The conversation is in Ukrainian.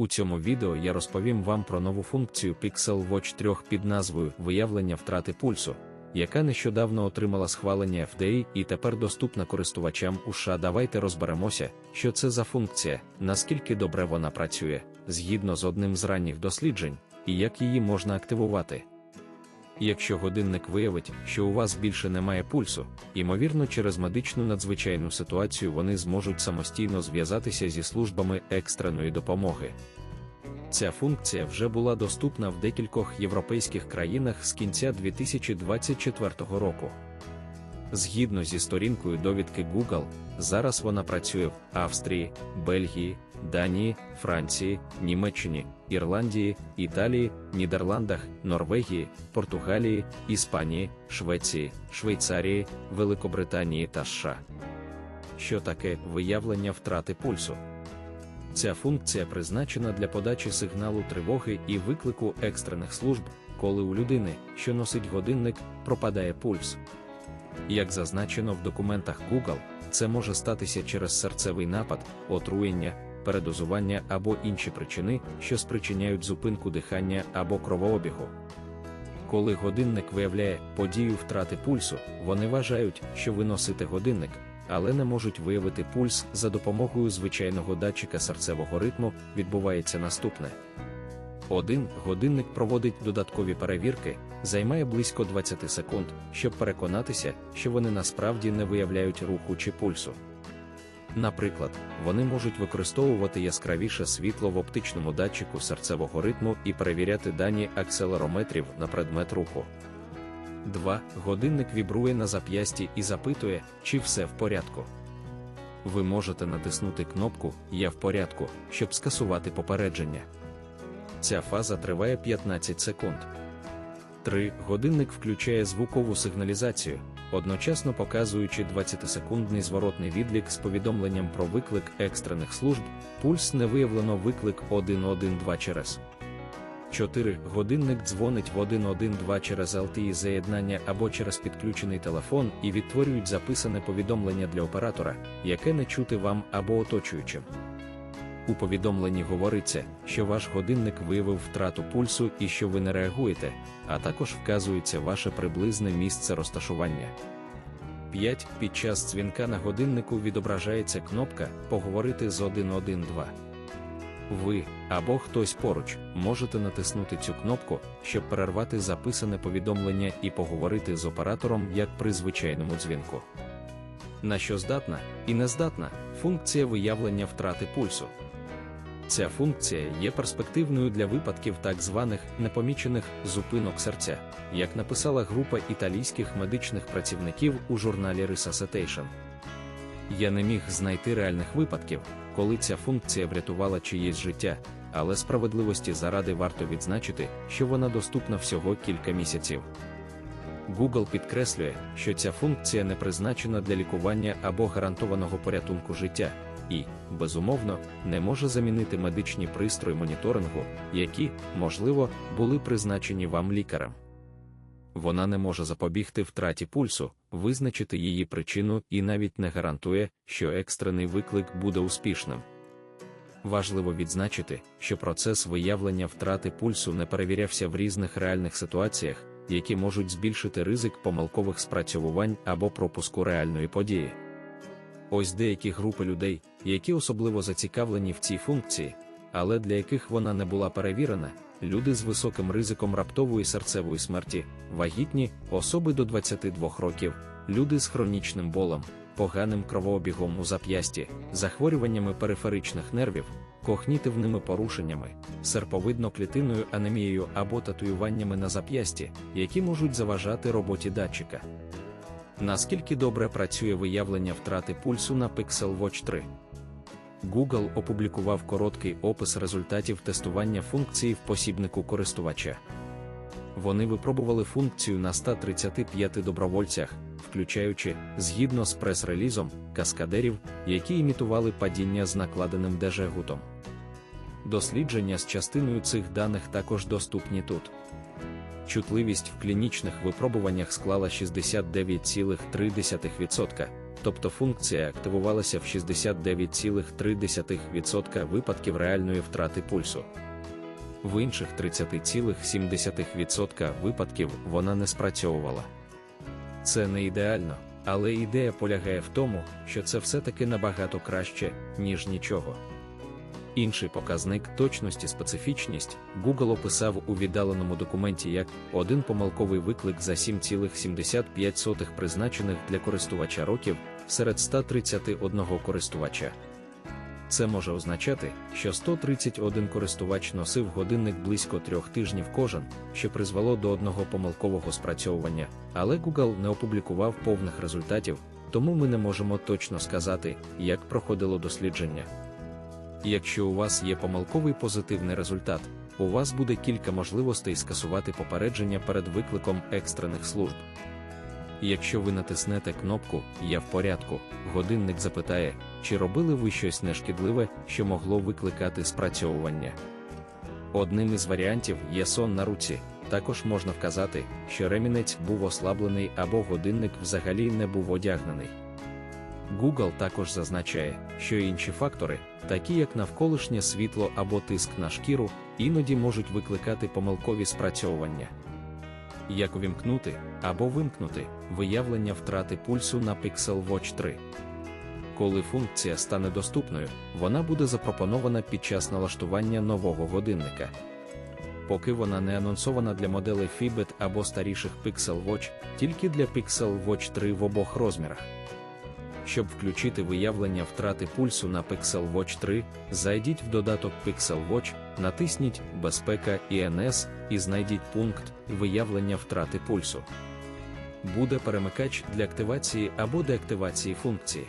У цьому відео я розповім вам про нову функцію Pixel Watch 3 під назвою Виявлення втрати пульсу, яка нещодавно отримала схвалення FDA і тепер доступна користувачам у США. Давайте розберемося, що це за функція, наскільки добре вона працює, згідно з одним з ранніх досліджень, і як її можна активувати. Якщо годинник виявить, що у вас більше немає пульсу, ймовірно, через медичну надзвичайну ситуацію вони зможуть самостійно зв'язатися зі службами екстреної допомоги. Ця функція вже була доступна в декількох європейських країнах з кінця 2024 року. Згідно зі сторінкою довідки Google, зараз вона працює в Австрії, Бельгії, Данії, Франції, Німеччині, Ірландії, Італії, Нідерландах, Норвегії, Португалії, Іспанії, Швеції, Швейцарії, Великобританії та США. Що таке виявлення втрати пульсу? Ця функція призначена для подачі сигналу тривоги і виклику екстрених служб, коли у людини, що носить годинник, пропадає пульс. Як зазначено в документах Google, це може статися через серцевий напад, отруєння, передозування або інші причини, що спричиняють зупинку дихання або кровообігу. Коли годинник виявляє подію втрати пульсу, вони вважають, що ви носите годинник, але не можуть виявити пульс за допомогою звичайного датчика серцевого ритму, відбувається наступне. Один годинник проводить додаткові перевірки, займає близько 20 секунд, щоб переконатися, що вони насправді не виявляють руху чи пульсу. Наприклад, вони можуть використовувати яскравіше світло в оптичному датчику серцевого ритму і перевіряти дані акселерометрів на предмет руху. 2. Годинник вібрує на зап'ясті і запитує, чи все в порядку. Ви можете натиснути кнопку Я в порядку, щоб скасувати попередження. Ця фаза триває 15 секунд. 3. Годинник включає звукову сигналізацію, одночасно показуючи 20-секундний зворотний відлік з повідомленням про виклик екстрених служб, пульс не виявлено виклик 112 через. 4. Годинник дзвонить в 112 через LTE заєднання або через підключений телефон і відтворюють записане повідомлення для оператора, яке не чути вам або оточуючим. У повідомленні говориться, що ваш годинник виявив втрату пульсу і що ви не реагуєте, а також вказується ваше приблизне місце розташування. 5. Під час дзвінка на годиннику відображається кнопка Поговорити з 112. Ви або хтось поруч можете натиснути цю кнопку, щоб перервати записане повідомлення і поговорити з оператором як при звичайному дзвінку. На що здатна і не здатна функція виявлення втрати пульсу. Ця функція є перспективною для випадків так званих непомічених зупинок серця, як написала група італійських медичних працівників у журналі Resuscitation. Я не міг знайти реальних випадків, коли ця функція врятувала чиєсь життя, але справедливості заради варто відзначити, що вона доступна всього кілька місяців. Google підкреслює, що ця функція не призначена для лікування або гарантованого порятунку життя, і, безумовно, не може замінити медичні пристрої моніторингу, які, можливо, були призначені вам лікарем. Вона не може запобігти втраті пульсу, визначити її причину і навіть не гарантує, що екстрений виклик буде успішним. Важливо відзначити, що процес виявлення втрати пульсу не перевірявся в різних реальних ситуаціях, які можуть збільшити ризик помилкових спрацьовувань або пропуску реальної події. Ось деякі групи людей, які особливо зацікавлені в цій функції, але для яких вона не була перевірена, люди з високим ризиком раптової серцевої смерті, вагітні, особи до 22 років, люди з хронічним болем, поганим кровообігом у зап'ясті, захворюваннями периферичних нервів, когнітивними порушеннями, серповидно-клітинною анемією або татуюваннями на зап'ясті, які можуть заважати роботі датчика. Наскільки добре працює виявлення втрати пульсу на Pixel Watch 3? Google опублікував короткий опис результатів тестування функції в посібнику користувача. Вони випробували функцію на 135 добровольцях, включаючи, згідно з прес-релізом, каскадерів, які імітували падіння з накладеним дежегутом. Дослідження з частиною цих даних також доступні тут. Чутливість в клінічних випробуваннях склала 69,3%, тобто функція активувалася в 69,3% випадків реальної втрати пульсу. В інших 30,7% випадків вона не спрацьовувала. Це не ідеально, але ідея полягає в тому, що це все-таки набагато краще, ніж нічого. Інший показник точності специфічність Google описав у віддаленому документі як один помилковий виклик за 7,75 призначених для користувача років серед 131 користувача. Це може означати, що 131 користувач носив годинник близько трьох тижнів кожен, що призвело до одного помилкового спрацьовування, але Google не опублікував повних результатів, тому ми не можемо точно сказати, як проходило дослідження. Якщо у вас є помилковий позитивний результат, у вас буде кілька можливостей скасувати попередження перед викликом екстрених служб. Якщо ви натиснете кнопку Я в порядку, годинник запитає, чи робили ви щось нешкідливе, що могло викликати спрацьовування. Одним із варіантів є сон на руці, також можна вказати, що ремінець був ослаблений або годинник взагалі не був одягнений. Google також зазначає, що інші фактори, такі як навколишнє світло або тиск на шкіру, іноді можуть викликати помилкові спрацьовування. Як увімкнути або вимкнути виявлення втрати пульсу на Pixel Watch 3. Коли функція стане доступною, вона буде запропонована під час налаштування нового годинника. Поки вона не анонсована для моделей Fitbit або старіших Pixel Watch, тільки для Pixel Watch 3 в обох розмірах. Щоб включити виявлення втрати пульсу на Pixel Watch 3, зайдіть в додаток Pixel Watch, натисніть Безпека ІНС і знайдіть пункт виявлення втрати пульсу. Буде перемикач для активації або деактивації функції.